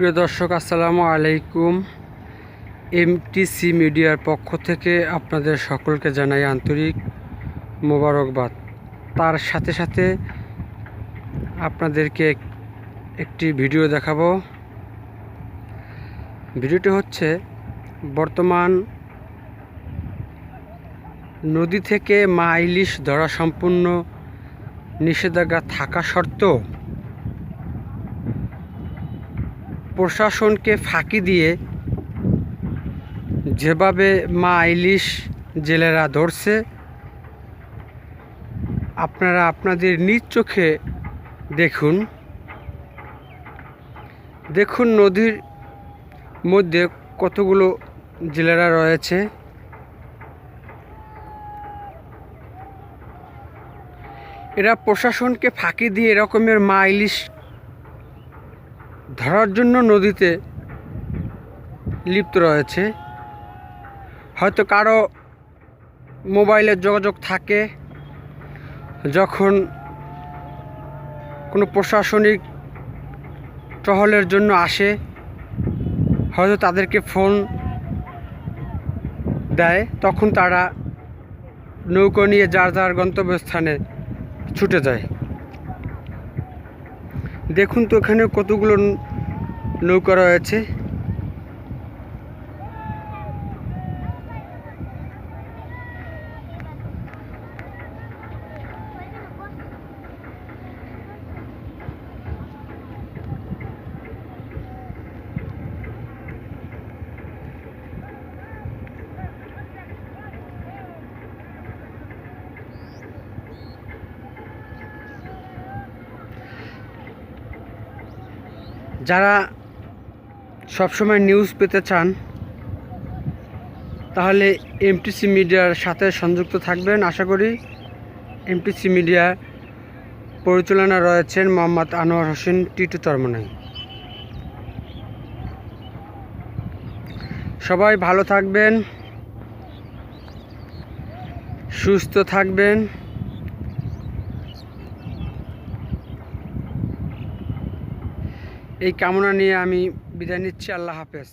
প্রিয় দর্শক, আসসালামু আলাইকুম। এমটিসি মিডিয়ার পক্ষ থেকে আপনাদের সকলকে জানাই আন্তরিক মোবারকবাদ। তার সাথে সাথে আপনাদেরকে একটি ভিডিও দেখাবো। ভিডিওটি হচ্ছে বর্তমান নদী থেকে মা ইলিশ ধরা সম্পূর্ণ নিষেধাজ্ঞা থাকা সত্ত্বেও প্রশাসনকে ফাঁকি দিয়ে যেভাবে মা ইলিশ জেলেরা ধরছে, আপনারা আপনাদের নিজ চোখে দেখুন। দেখুন নদীর মধ্যে কতগুলো জেলেরা রয়েছে। এরা প্রশাসনকে ফাঁকি দিয়ে এরকমের মা ইলিশ ধরার জন্য নদীতে লিপ্ত রয়েছে। হয়তো কারও মোবাইলের যোগাযোগ থাকে, যখন কোনো প্রশাসনিক টহলের জন্য আসে, হয়তো তাদেরকে ফোন দেয়, তখন তারা নৌকো নিয়ে যার যার গন্তব্যস্থানে ছুটে যায়। দেখুন তো এখানে কতগুলো নৌকা রয়েছে। যারা সবসময় নিউজ পেতে চান, তাহলে এমটিসি মিডিয়ার সাথে সংযুক্ত থাকবেন। আশা করি এমটিসি মিডিয়া পরিচালনা রয়েছেন মোহাম্মদ আনোয়ার হোসেন, টিটু চরমনাই সবাই ভালো থাকবেন, সুস্থ থাকবেন। এই কামনা নিয়ে আমি বিদায় নিচ্ছি আল্লাহ হাফেজ।